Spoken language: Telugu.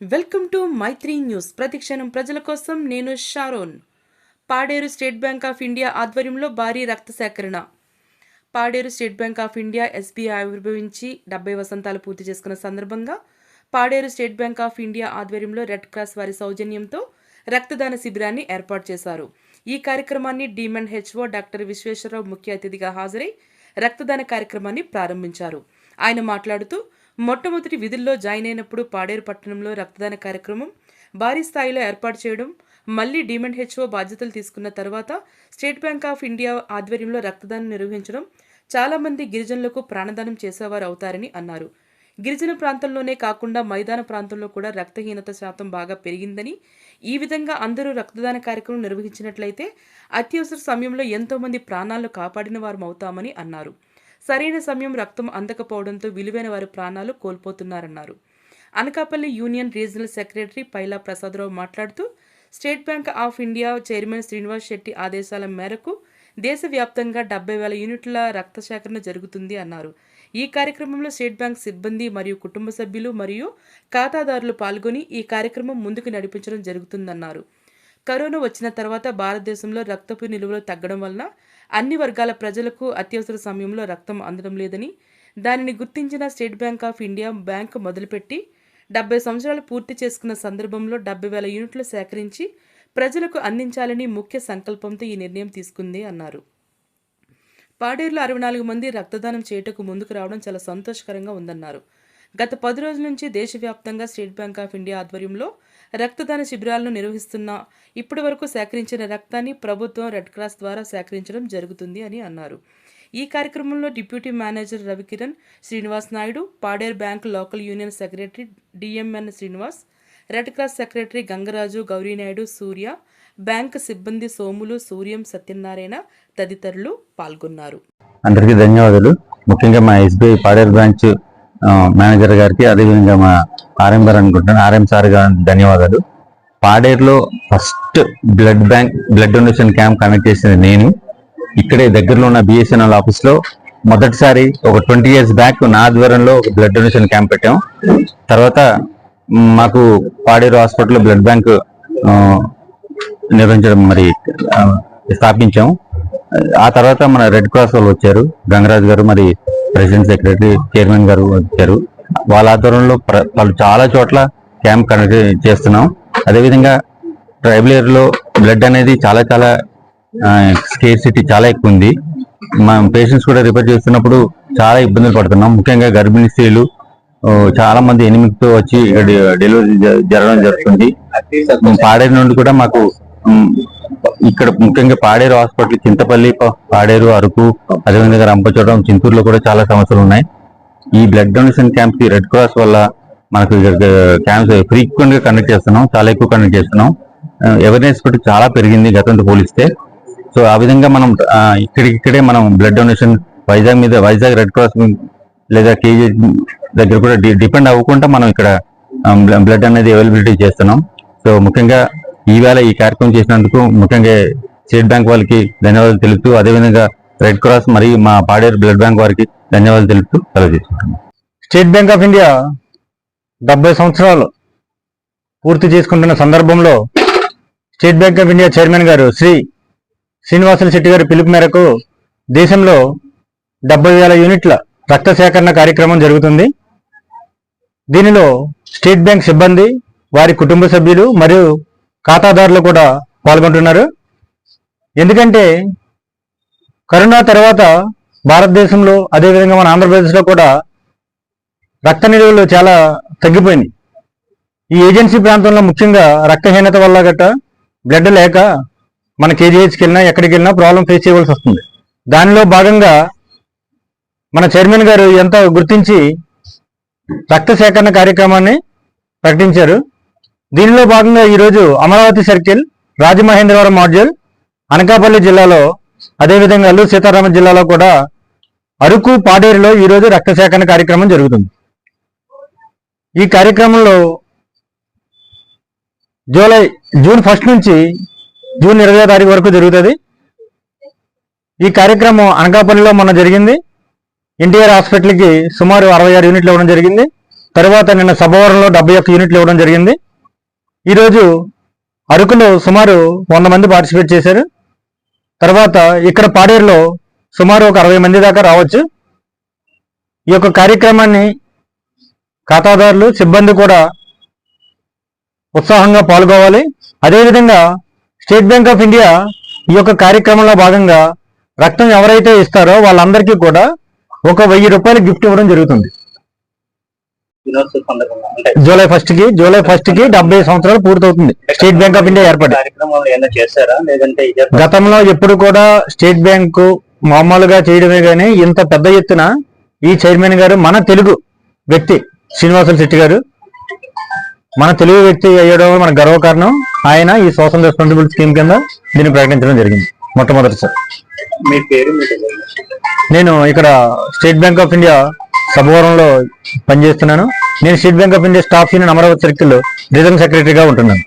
Welcome to Mythri news. ప్రతిక్షణం ప్రజల కోసం నేను Sharon. Paderu State Bank of India ఆధ్వర్యంలో భారీ రక్త సేకరణ Paderu State Bank of India SBI ఆవిర్భవించి డెబ్బై వసంతాలు పూర్తి చేసుకున్న సందర్భంగా Paderu State Bank of India ఆధ్వర్యంలో రెడ్ క్రాస్ వారి సౌజన్యంతో రక్తదాన శిబిరాన్ని ఏర్పాటు చేశారు. ఈ కార్యక్రమాన్ని డీమండ్ హెచ్ఓ డాక్టర్ విశ్వేశ్వరరావు ముఖ్య అతిథిగా హాజరై రక్తదాన కార్యక్రమాన్ని ప్రారంభించారు. ఆయన మాట్లాడుతూ మొట్టమొదటి విధుల్లో జాయిన్ అయినప్పుడు పాడేరు పట్టణంలో రక్తదాన కార్యక్రమం భారీ స్థాయిలో ఏర్పాటు చేయడం మళ్ళీ డిమండ్ హెచ్ఓ బాధ్యతలు తీసుకున్న తర్వాత స్టేట్ బ్యాంక్ ఆఫ్ ఇండియా ఆధ్వర్యంలో రక్తదానం నిర్వహించడం చాలామంది గిరిజనులకు ప్రాణదానం చేసేవారు అవుతారని అన్నారు. గిరిజన ప్రాంతంలోనే కాకుండా మైదాన ప్రాంతంలో కూడా రక్తహీనత శాతం బాగా పెరిగిందని ఈ విధంగా అందరూ రక్తదాన కార్యక్రమం నిర్వహించినట్లయితే అత్యవసర సమయంలో ఎంతోమంది ప్రాణాలు కాపాడిన వారు అవుతామని అన్నారు. సరైన సమయం రక్తం అందకపోవడంతో విలువైన వారి ప్రాణాలు కోల్పోతున్నారన్నారు. Anakapalli union regional secretary Paila Prasadarao మాట్లాడుతూ State Bank of India chairman Srinivas Setty ఆదేశాల మేరకు దేశవ్యాప్తంగా డెబ్బై వేల యూనిట్ల రక్త సేకరణ జరుగుతుంది అన్నారు. ఈ కార్యక్రమంలో స్టేట్ బ్యాంక్ సిబ్బంది మరియు కుటుంబ సభ్యులు మరియు ఖాతాదారులు పాల్గొని ఈ కార్యక్రమం ముందుకు నడిపించడం జరుగుతుందన్నారు. కరోనా వచ్చిన తర్వాత భారతదేశంలో రక్తపు నిలువలు తగ్గడం వలన అన్ని వర్గాల ప్రజలకు అత్యవసర సమయంలో రక్తం అందడం లేదని దానిని గుర్తించిన State Bank of India bank మొదలుపెట్టి డెబ్బై సంవత్సరాలు పూర్తి చేసుకున్న సందర్భంలో డెబ్బై వేల యూనిట్లు సేకరించి ప్రజలకు అందించాలని ముఖ్య సంకల్పంతో ఈ నిర్ణయం తీసుకుంది అన్నారు. పాడేరులో అరవై నాలుగు మంది రక్తదానం చేయుటకు ముందుకు రావడం చాలా సంతోషకరంగా ఉందన్నారు. గత పది రోజుల నుంచి దేశవ్యాప్తంగా స్టేట్ బ్యాంక్ ఆఫ్ ఇండియా ఆధ్వర్యంలో రక్తదాన శిబిరాలను నిర్వహిస్తున్న ఇప్పటి వరకు సేకరించిన రక్తాన్ని ప్రభుత్వం రెడ్ క్రాస్ ద్వారా సేకరించడం జరుగుతుంది అని అన్నారు. ఈ కార్యక్రమంలో deputy manager Ravikiran Srinivas Naidu Paderu bank local union secretary DMN Srinivas Red Cross secretary Gangaraju Gaurinaidu Surya bank సిబ్బంది సోములు సూర్యం సత్యనారాయణ తదితరులు పాల్గొన్నారు. అందరికీ ధన్యవాదాలు. ముఖ్యంగా మా ఎస్బీఐ పాడేరు బ్రాంచ్ మేనేజర్ గారికి అదేవిధంగా మా ఆర్ఎం గారు అనుకుంటున్నాను. ఆర్ఎం సార్ గారికి ధన్యవాదాలు. పాడేరులో first blood bank blood donation camp conduct చేసింది నేను. ఇక్కడే దగ్గరలో ఉన్న బిఎస్ఎన్ఎల్ ఆఫీస్లో మొదటిసారి ఒక ట్వంటీ ఇయర్స్ బ్యాక్ నా ఆధ్వర్యంలో ఒక బ్లడ్ డొనేషన్ క్యాంప్ పెట్టాం. తర్వాత మాకు పాడేరు హాస్పిటల్లో బ్లడ్ బ్యాంక్ నిర్వహించడం మరి స్థాపించాము స్థాపించాం. ఆ తర్వాత మన రెడ్ క్రాస్ వాళ్ళు వచ్చారు. గంగరాజు గారు మరి ప్రెసిడెంట్ సెక్రటరీ చైర్మన్ గారు వచ్చారు. వాళ్ళ ఆధ్వర్యంలో వాళ్ళు చాలా చోట్ల క్యాంప్ కండక్ట్ చేస్తున్నాం. అదేవిధంగా ట్రైబల్ ఏరియాలో బ్లడ్ అనేది చాలా చాలా స్కేర్సిటీ చాలా ఎక్కువ ఉంది. మా పేషెంట్స్ కూడా రిపేర్ చేస్తున్నప్పుడు చాలా ఇబ్బందులు పడుతున్నాం. ముఖ్యంగా గర్భిణీ స్త్రీలు చాలా మంది ఎనిమిదితో వచ్చి డెలివరీ జరగడం జరుగుతుంది. పాడేరు నుండి కూడా మాకు ఇక్కడ ముఖ్యంగా పాడేరు హాస్పిటల్ చింతపల్లి పాడేరు అరకు అదేవిధంగా రంపచోటం చింతూరులో కూడా చాలా సమస్యలు ఉన్నాయి. ఈ blood donation camps Red Cross వల్ల మనకు క్యాంప్స్ ఫ్రీక్వెంట్గా కండక్ట్ చేస్తున్నాం చాలా ఎక్కువ కండక్ట్ చేస్తున్నాం. అవేర్నెస్ కూడా చాలా పెరిగింది గతంతో పోలిస్తే. సో ఆ విధంగా మనం ఇక్కడికిక్కడే మనం బ్లడ్ డొనేషన్ వైజాగ్ మీద వైజాగ్ రెడ్ క్రాస్ లేదా కేజీ దగ్గర కూడా డిపెండ్ అవ్వకుండా మనం ఇక్కడ బ్లడ్ అనేది అవైలబిలిటీ చేస్తున్నాం. సో ముఖ్యంగా ఈవేళ ఈ కార్యక్రమం చేసినందుకు ముఖ్యంగా స్టేట్ బ్యాంక్ వాళ్ళకి ధన్యవాదాలు తెలుపుతూ అదేవిధంగా రెడ్ క్రాస్ మరియు మా పాడేరు బ్లడ్ బ్యాంక్ వారికి ధన్యవాదాలు తెలుపుతూ సెలవు స్టేట్ బ్యాంక్ ఆఫ్ ఇండియా డెబ్బై సంవత్సరాలు పూర్తి చేసుకుంటున్న సందర్భంలో State Bank of India chairman గారు శ్రీ శ్రీనివాసులు శెట్టి గారి పిలుపు మేరకు దేశంలో డెబ్బై వేల యూనిట్ల రక్త సేకరణ కార్యక్రమం జరుగుతుంది. దీనిలో స్టేట్ బ్యాంక్ సిబ్బంది వారి కుటుంబ సభ్యులు మరియు ఖాతాదారులు కూడా పాల్గొంటున్నారు. ఎందుకంటే కరోనా తర్వాత భారతదేశంలో అదేవిధంగా మన ఆంధ్రప్రదేశ్లో కూడా రక్త నిలువలు చాలా తగ్గిపోయింది ఈ ఏజెన్సీ ప్రాంతంలో ముఖ్యంగా రక్తహీనత వల్ల గట్ట బ్లడ్ లేక మన కేజీహెచ్కి వెళ్ళినా ఎక్కడికి వెళ్ళినా ప్రాబ్లం ఫేస్ చేయవలసి వస్తుంది. దానిలో భాగంగా మన చైర్మన్ గారు ఎంతో గుర్తించి రక్త సేకరణ కార్యక్రమాన్ని ప్రకటించారు. దీనిలో భాగంగా ఈరోజు అమరావతి సర్కిల్ రాజమహేంద్రవరం మాడ్యూల్ అనకాపల్లి జిల్లాలో అదేవిధంగా అల్లూరు సీతారామ జిల్లాలో కూడా అరకు పాడేరులో ఈరోజు రక్త సేకరణ కార్యక్రమం జరుగుతుంది. ఈ కార్యక్రమంలో జూలై జూన్ ఫస్ట్ నుంచి జూన్ ఇరవై తారీఖు వరకు జరుగుతుంది. ఈ కార్యక్రమం అనకాపల్లిలో మొన్న జరిగింది. ఎన్టీఆర్ హాస్పిటల్కి సుమారు అరవై ఆరు యూనిట్లు ఇవ్వడం జరిగింది. తరువాత నిన్న సభవరంలో డెబ్బై ఒక్క యూనిట్లు ఇవ్వడం జరిగింది. ఈరోజు అరకులో సుమారు వంద మంది పార్టిసిపేట్ చేశారు. తర్వాత ఇక్కడ పాడేరులో సుమారు ఒక అరవై మంది దాకా రావచ్చు. ఈ యొక్క కార్యక్రమాన్ని ఖాతాదారులు సిబ్బంది కూడా ఉత్సాహంగా పాల్గొవాలి. అదేవిధంగా స్టేట్ బ్యాంక్ ఆఫ్ ఇండియా ఈ యొక్క కార్యక్రమంలో భాగంగా రక్తం ఎవరైతే ఇస్తారో వాళ్ళందరికీ కూడా ఒక వెయ్యి రూపాయలు గిఫ్ట్ ఇవ్వడం జరుగుతుంది. దినోత్సవ సందర్భంగా అంటే జూలై ఫస్ట్కి జూలై ఫస్ట్కి డెబ్బై సంవత్సరాలు పూర్తవుతుంది. స్టేట్ బ్యాంక్ ఆఫ్ ఇండియా ఏర్పడి. కార్యక్రమాలు ఏమైనా చేశారా? లేదంటే ఇదే గతంలో ఎప్పుడు కూడా స్టేట్ బ్యాంకు మామూలుగా చేయడమే గానీ ఇంత పెద్ద ఎత్తున ఈ చైర్మన్ గారు మన తెలుగు వ్యక్తి శ్రీనివాసులు శెట్టి గారు మన తెలుగు వ్యక్తి అయ్యడం మన గర్వకారణం ఆయన ఈ సోషల్ రెస్పాన్సిబుల్ స్కీమ్ కింద దీన్ని ప్రకటించడం జరిగింది మొట్టమొదటిసారి. మీ పేరు మీ designation. నేను ఇక్కడ స్టేట్ బ్యాంక్ ఆఫ్ ఇండియా సభవరంలో పనిచేస్తున్నాను. నేను State Bank of India staff union Amaravati circle reserve సెక్రటరీగా ఉంటున్నాను.